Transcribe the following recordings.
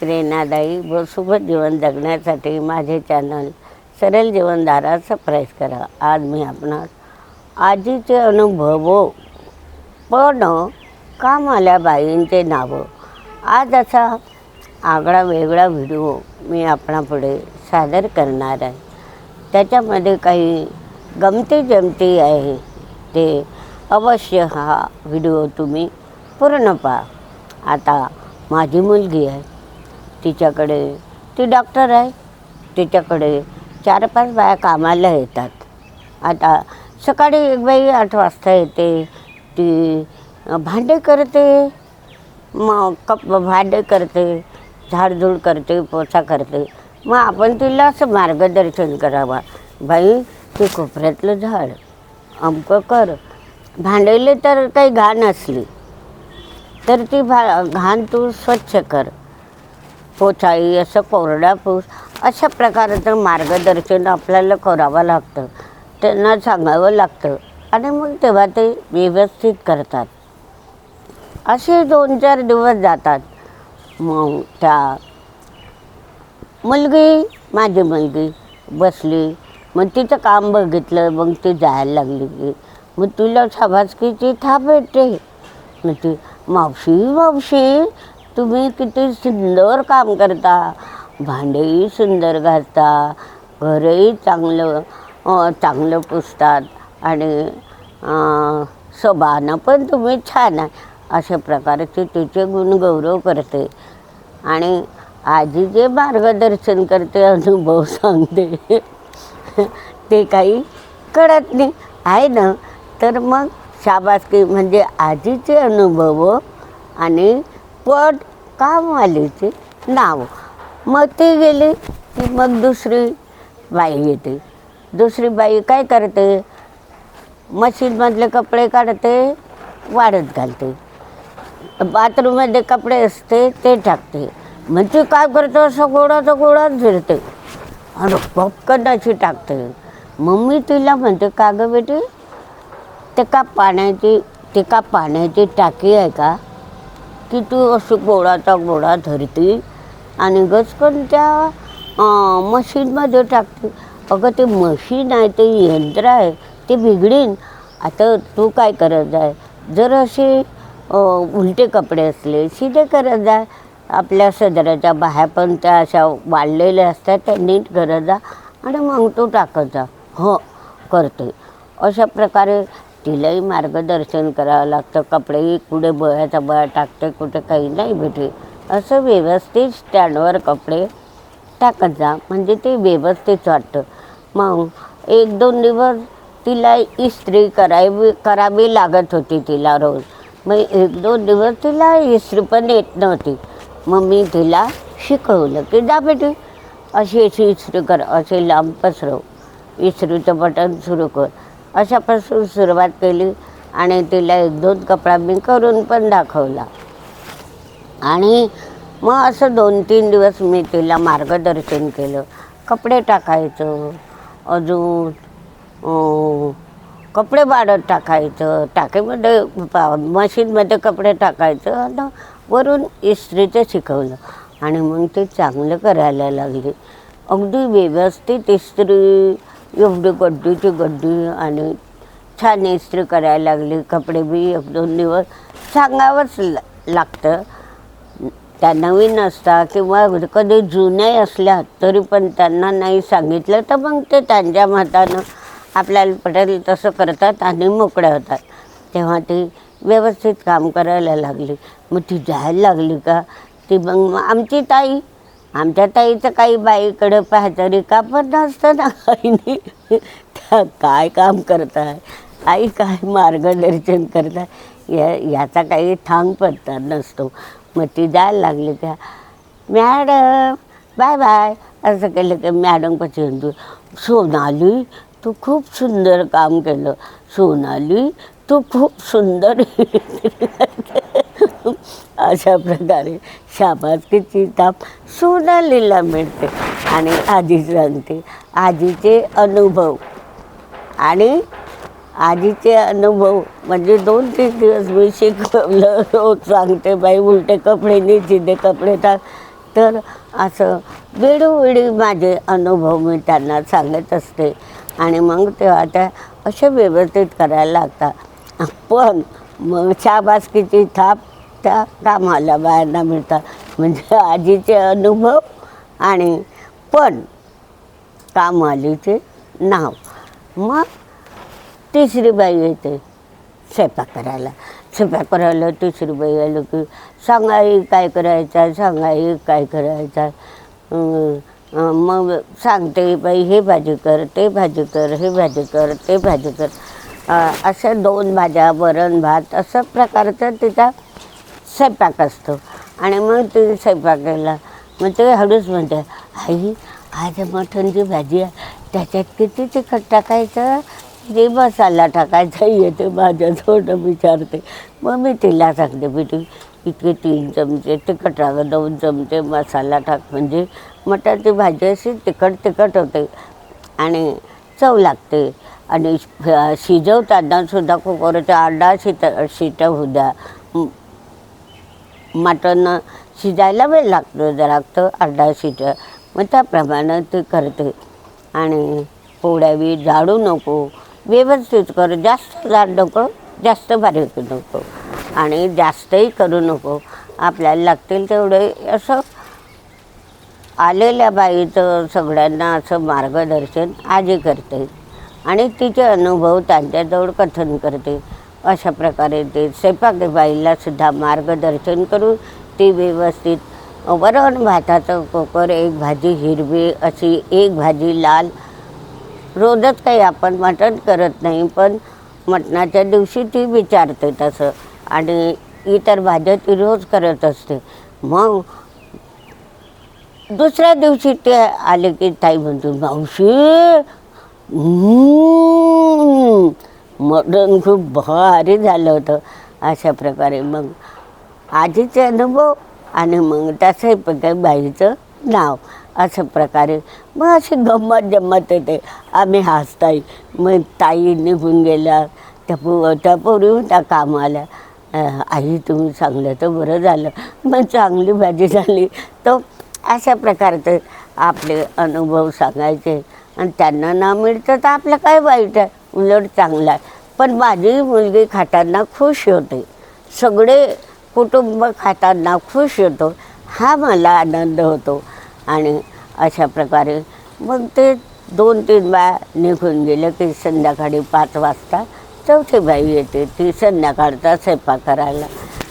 प्रेरणादायी व शुभ जीवन जगण्यासाठी माझे चॅनल सरल जीवनधारा सबस्क्राईब करा. आज मी आपणास आजीचे अनुभव पण कामाल्या बाईंचे नावं. आज असा आगळा वेगळा व्हिडिओ मी आपणापुढे सादर करणार आहे. त्याच्यामध्ये काही गमती जमती आहे ते अवश्य हा व्हिडिओ तुम्ही पूर्ण पहा. आता माझी मुलगी आहे. तिच्याकडे. ती डॉक्टर आहे. तिच्याकडे चार पाच बाया कामाला येतात. आता सकाळी एक बाई आठ वाजता येते. ती भांडे करते. मग कप भांडे करते. झाडझूड करते पोचा करते. मग आपण तिला असं मार्गदर्शन करावा. बाई ते कोपऱ्यातलं झाड. अमकं कर. भांडले तर काही घाण असली. तर ती भा घाण तू स्वच्छ कर. पोचाई असं कोरडा पूस अशा प्रकारचं मार्गदर्शन आपल्याला करावं लागतं. त्यांना सांगावं लागतं. आणि मग तेव्हा ते व्यवस्थित करतात. असे दोन चार दिवस जातात. मग त्या मुलगी माझी मुलगी बसली. मग तिचं काम बघितलं मग ती जायला लागली. की मग तुला शाबासकीची थाप भेटते मग ती मावशी मावशी तुम्ही किती सुंदर काम करता. भांडेही सुंदर घालता घरही चांगलं चांगलं पुसतात. आणि स्वभानं पण तुम्ही छान आहे. अशा प्रकारचे तिचे गुणगौरव करते. आणि आजी जे मार्गदर्शन करते अनुभव सांगते ते काही कळत नाही. आहे ना? तर मग शाबासकी. म्हणजे आजीचे अनुभव आणि पण कामवालीचे नाव. मग ती गेले की मग दुसरी बाई येते. दुसरी बाई काय करते? मशीनमधले कपडे काढते वाढत घालते. बाथरूममध्ये कपडे असते ते टाकते. म्हणजे काय करतो? असं गोडाचा गोडाच झिरते आणि पटकन अशी टाकते मम्मी तिला म्हणते का गं बेटी? ते का पाण्याची ते का पाण्याची टाकी आहे का? की तू असं गोळाचा गोळा धरते आणि गचकन त्या मशीनमध्ये टाकते. अगं ते मशीन आहे ते यंत्र आहे ते बिघडीन. आता तू काय करत आहे? जर असे उलटे कपडे असले सीधे करत आहे आपल्या सदराच्या बाहेर पण त्या अशा वाढलेल्या असतात त्या नीट करत जा आणि मग तो टाकत जा. हो करते. अशा प्रकारे तिलाही मार्गदर्शन करावं लागतं. कपडेही कुठे बयाचा बया टाकते कुठे काही नाही भेटे असं व्यवस्थित स्टँडवर कपडे टाकत जा. म्हणजे ते व्यवस्थित वाटतं. मग एक दोन दिवस तिला इस्त्री करावी करावी लागत होती तिला रोज. मग एक दोन दिवस तिला इस्त्री पण येत नव्हती. मग मी तिला शिकवलं की जा बेटी अशी अशी इस्त्री कर असे लांब पसरव. इस्त्रीचं बटन सुरू कर. अशापासून सुरुवात केली आणि तिला एक दोन कपडा मी करून पण दाखवला. आणि मग असं दोन तीन दिवस मी तिला मार्गदर्शन केलं. कपडे टाकायचं अजून कपडे वाढत टाकायचं टाकीमध्ये पा- मशीनमध्ये कपडे टाकायचं आणि वरून इस्त्रीचं शिकवलं. आणि मग ते चांगलं करायला लागली. अगदी व्यवस्थित इस्त्री एवढी गड्डीची गड्डी आणि छान इस्त्री करायला लागली कपडे बी एक दोन दिवस. सांगावंच ला- लागतं. त्या नवीन असतात किंवा कधी जुने असल्या तरी पण त्यांना नाही सांगितलं तर मग ते त्यांच्या मतानं आपल्याला पटेल तसं करतात आणि मोकळ्या होतात. तेव्हा ती व्यवस्थित काम करायला लागली. मग ती जायला लागली का? ती मग आमची ताई आमच्या ताईचं काही बाईकडं पाहायचं रिका पण नसतं ना काही नाही त्या काय काम करताय? आई काय मार्गदर्शन करताय? या याचा काही थांग पत्ता नसतो. मग ती जायला लागली त्या मॅडम बाय बाय. असं केलं की मॅडम कशी म्हणतो सोनाली तू खूप सुंदर काम केलं. सोनाली तू खूप सुंदर. अशा प्रकारे शाबासकीची ताप सोनालीला मिळते आणि आजी सांगते आजीचे अनुभव. आणि आजीचे अनुभव म्हणजे दोन तीन दिवस मी शिकवलं रोज सांगते बाई उलटे कपडे नाही कपडे टाक. तर असं वेळोवेळी माझे अनुभव मी त्यांना सांगत असते. आणि मग तेव्हा त्या असे व्यवस्थित करायला लागतात. पण मग शाबासकीची थाप त्या कामाला बायांना मिळतात. म्हणजे आजीचे अनुभव आणि पण कामवालीचे नाव. मग तिसरी बाई येते स्वयंपाक करायला. स्वयंपाक करायला तिसरी बाई आलं की सांगाई काय करायचं? सांगाई काय करायचं? मग सांगते बाई हे भाजी कर ते भाजी कर हे भाजी कर ते भाजी कर. अशा दोन भाज्या वरण भात असं प्रकारचं तिचा स्वयंपाक असतो. आणि मग ते स्वयंपाकाला मग ते हळूच म्हणते आई आज मटणची भाजी आहे त्याच्यात किती तिखट टाकायचं? किती मसाला टाकायचा येते माझ्या थोडं विचारते. मग मी तिला सांगते बेटी इतके तीन चमचे तिखट टाक दोन चमचे मसाला टाक. म्हणजे मटणची भाजी अशी तिखट तिखट होते आणि चव लागते. आणि शिजवताना सुद्धा कुकरचा आडा शिट शिट्या होऊ द्या. मटण शिजायला वेळ लागतो जरा तर अर्धा शिट्या मग त्याप्रमाणे ते करते. आणि पोळ्यावी जाडू नको. व्यवस्थित कर. जास्त जाड नको जास्त बारीक नको. आणि जास्तही करू नको. आपल्याला लागतील तेवढे असं आलेल्या बाईचं सगळ्यांना असं मार्गदर्शन आजी करते. आणि तिचे अनुभव त्यांच्याजवळ कथन करते. अशा प्रकारे ते स्वयंपाक सुद्धा मार्गदर्शन करून ती व्यवस्थित वरण भाताचं कोकर एक भाजी हिरवी अशी एक भाजी लाल. रोजच काही आपण मटण करत नाही पण मटणाच्या दिवशी ती विचारते तसं. आणि इतर भाज्या ती रोज करत असते. मग दुसऱ्या दिवशी ते आले की ताई म्हणतो मावशी मटण खूप भारी झालं होतं अशा प्रकारे. मग आजीचे अनुभव आणि मग तसंही प्रकारे बाईचं नाव अशा प्रकारे. मग अशी गंमत जम्मत येते आम्ही हसताई मग ताई निघून गेल्या. त्या पो त्या पोरी होत्या कामाला. अं, आई तुम्ही सांगलं तर बरं झालं. मग चांगली भाजी झाली. तर अशा प्रकारचे आपले अनुभव सांगायचे. आणि त्यांना ना मिळतं तर आपलं काय वाईट आहे? उलट चांगला आहे. पण माझी मुलगी खाताना खुश होते. सगळे कुटुंब खाताना खुश होतो. हा मला आनंद होतो. आणि अशा प्रकारे मग ते दोन तीन बाया निघून गेले की संध्याकाळी पाच वाजता चौथी बाई येते. ती संध्याकाळचा स्वयंपाक करायला.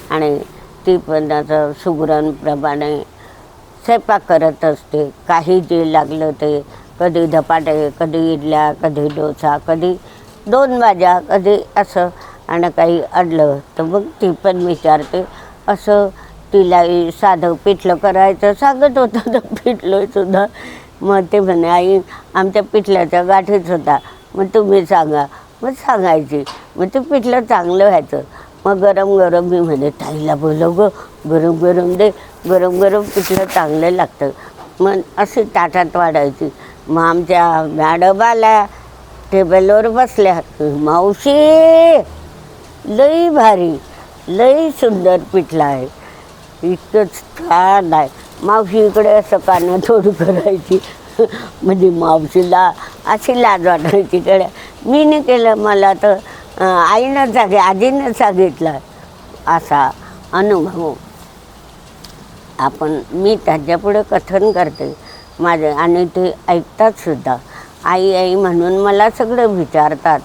आणि ती पण आता सुगरणप्रमाणे स्वयंपाक करत असते. काही जे लागलं ते कधी धपाटे कधी इडल्या कधी डोसा कधी दोन भाज्या कधी असं आणि काही अडलं तर मग ती पण विचारते. असं तिलाही साधं पिठलं करायचं सांगत होतं तर पिठलं सुद्धा. मग ते म्हणे आई आमच्या पिठल्याच्या गाठीच होता. मग तुम्ही सांगा. मग सांगायची. मग ते पिठलं चांगलं व्हायचं. मग गरम गरम मी म्हणे ताईला बोलव ग. गरम गरम दे. गरम गरम पिठलं चांगलं लागतं. मग अशी ताटात वाढायची. मग आमच्या मॅडम आल्या. टेबलवर बसल्या मावशी लई भारी लई सुंदर पिठलं आहे इतकंच छान आहे. मावशी इकडे असं कानं थोडी करायची. म्हणजे मावशीला अशी लाज वाटायची कडे मी नाही केलं मला तर आईनं सांगे आजीनं सांगितलं. असा अनुभव. आपण मी त्याच्यापुढे कथन करते. माझे आणि ते ऐकतात सुद्धा. आई आई म्हणून मला सगळं विचारतात.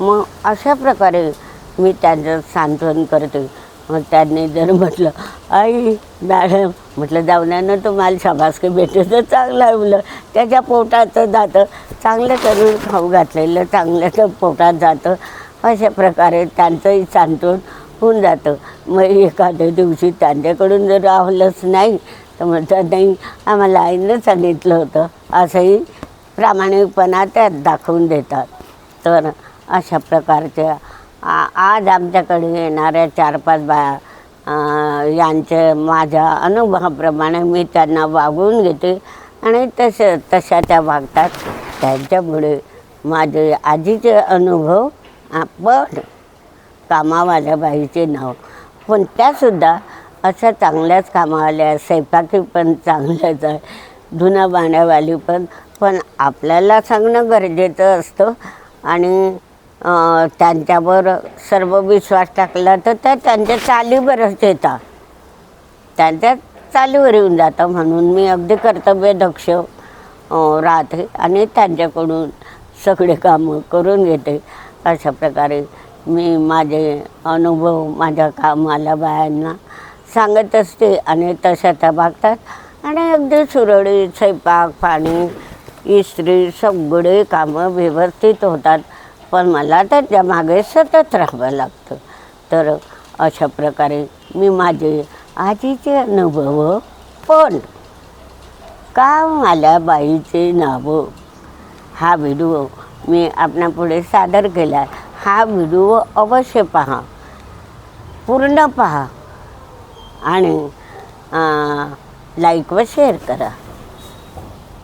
मग अशा प्रकारे मी त्यांचं सांत्वन करते. मग त्यांनी जर म्हटलं आई मॅडम म्हटलं जाऊन तुम्हाला शाबासकी भेटते तर चांगलं आहे त्याच्या पोटाचं जातं. चांगलं करून खाऊ घातलेलं चांगलं पोटात जातं. अशा प्रकारे त्यांचंही सांत्वन होऊन जातं. मग एखाद्या दिवशी त्यांच्याकडून जर राहलंच नाही तर म्हणतात नाही आम्हाला आईनं सांगितलं होतं. असंही प्रामाणिकपणा त्यात दाखवून देतात. तर अशा प्रकारच्या आ- आज आमच्याकडे येणाऱ्या चार पाच बा यांचे माझ्या अनुभवाप्रमाणे मी त्यांना वागवून घेते आणि तसं तशा त्या वागतात. त्यांच्यामुळे माझे आजीचे अनुभव आपण कामावाल्या बाईचे नाव. पण त्यासुद्धा अशा चांगल्याच कामावाल्या स्वयंपाकी पण चांगल्याच आहे धुणं भांड्यावाली पण पण आपल्याला सांगणं गरजेचं असतं. आणि त्यांच्यावर सर्व विश्वास टाकला तर त्या त्यांच्या चालीवरच येतात. त्यांच्या चालीवर येऊन जातं म्हणून मी अगदी कर्तव्यदक्ष राहते आणि त्यांच्याकडून सगळे कामं करून घेते. अशा प्रकारे मी माझे अनुभव माझ्या कामाला बायांना सांगत असते आणि तशा त्या वागतात आणि अगदी सुरळीत स्वयंपाक पाणी इस्त्री सगळे कामं व्यवस्थित होतात पण मला त्याच्यामागे सतत राहावं लागतं. तर अशा प्रकारे मी माझे आजीचे अनुभव पण का मला बाईचे नावं. हा व्हिडिओ मी आपणापुढे सादर केला. हा व्हिडिओ अवश्य पहा. पूर्ण पहा. आणि लाईक व शेअर करा.